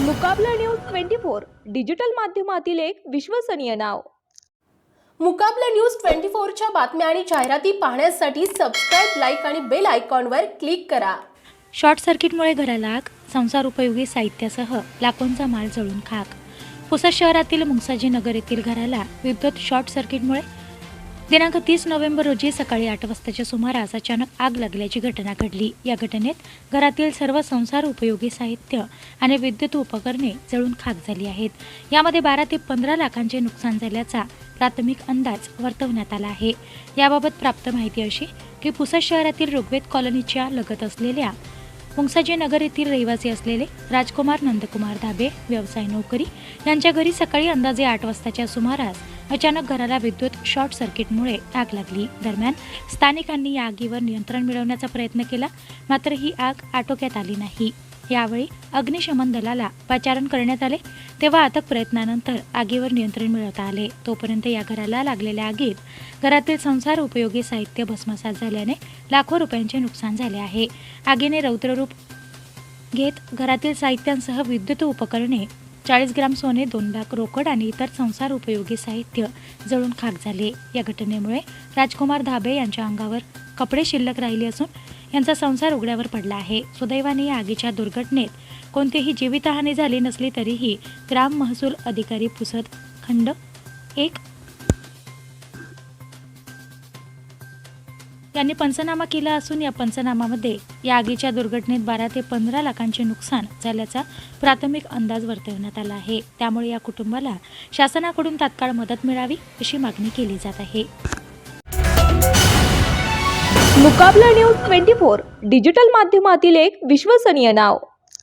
Mukabla news twenty four digital माध्यमातील एक विश्वसनीय नाव. मुकाबला न्यूज ट्वेंटी फोरच्या बातम्या आणि जाहिराती पाहण्यासाठी सबस्क्राईब लाईक आणि बेल आयकॉनवर क्लिक करा. शॉर्ट सर्किटमुळे घराला आग संसार उपयोगी साहित्यासह लाखोंचा माल जळून खाक. पुसद शहरातील मुंगसाजी नगर येथील घराला विद्युत शॉर्ट सर्किटमुळे दिनांक तीस नोव्हेंबर रोजी सकाळी आठ वाजताच्या सुमारास अचानक आग लागल्याची घटना घडली. या घटनेत घरातील सर्व संसार उपयोगी साहित्य आणि विद्युत उपकरणे जळून खाक झाली आहेत. यामध्ये बारा ते पंधरा लाखांचे नुकसान झाल्याचा प्राथमिक अंदाज वर्तवण्यात आला आहे. याबाबत प्राप्त माहिती अशी की पुसद शहरातील ऋग्वेद कॉलनीच्या लगत असलेल्या मुंगसाजी नगर येथील रहिवासी असलेले राजकुमार नंदकुमार धाबे व्यवसाय नोकरी यांच्या घरी सकाळी अंदाजे आठ वाजताच्या सुमारास अचानक घराला विद्युत शॉर्ट सर्किटमुळे आग लागली. दरम्यान स्थानिकांनी या आगीवर नियंत्रण मिळवण्याचा प्रयत्न केला मात्र ही आग आटोक्यात आली नाही. यावेळी अग्निशमन दलाला पाचारण करण्यात आले. तेव्हा अथक प्रयत्नानंतर आगीवर नियंत्रण मिळवता आले. तोपर्यंत या घराला लागलेल्या आगीत घरातील संसार उपयोगी साहित्य भस्मसात झाल्याने लाखो रुपयांचे नुकसान झाले आहे. आगीने रौद्ररूप घेत घरातील साहित्यांसह विद्युत उपकरणे चाळीस ग्राम सोने दोन लाख रोकड आणि इतर संसार उपयोगी साहित्य जळून खाक झाले. या घटनेमुळे राजकुमार धाबे यांच्या अंगावर कपडे शिल्लक राहिले असून यांचा संसार उघड्यावर पडला आहे. सुदैवाने या आगीच्या दुर्घटनेत कोणतीही जीवितहानी झाली नसली तरीही ग्राम महसूल अधिकारी पुसद खंड एक यांनी पंचनामा केला असून या पंचनामामध्ये या आगीच्या दुर्घटनेत बारा ते पंधरा लाखांचे नुकसान झाल्याचा प्राथमिक अंदाज वर्तवण्यात आला आहे. त्यामुळे या कुटुंबाला शासनाकडून तात्काळ मदत मिळावी अशी मागणी केली जात आहे. Mukabla news twenty four digital माध्यमातील एक विश्वसनीय नाव.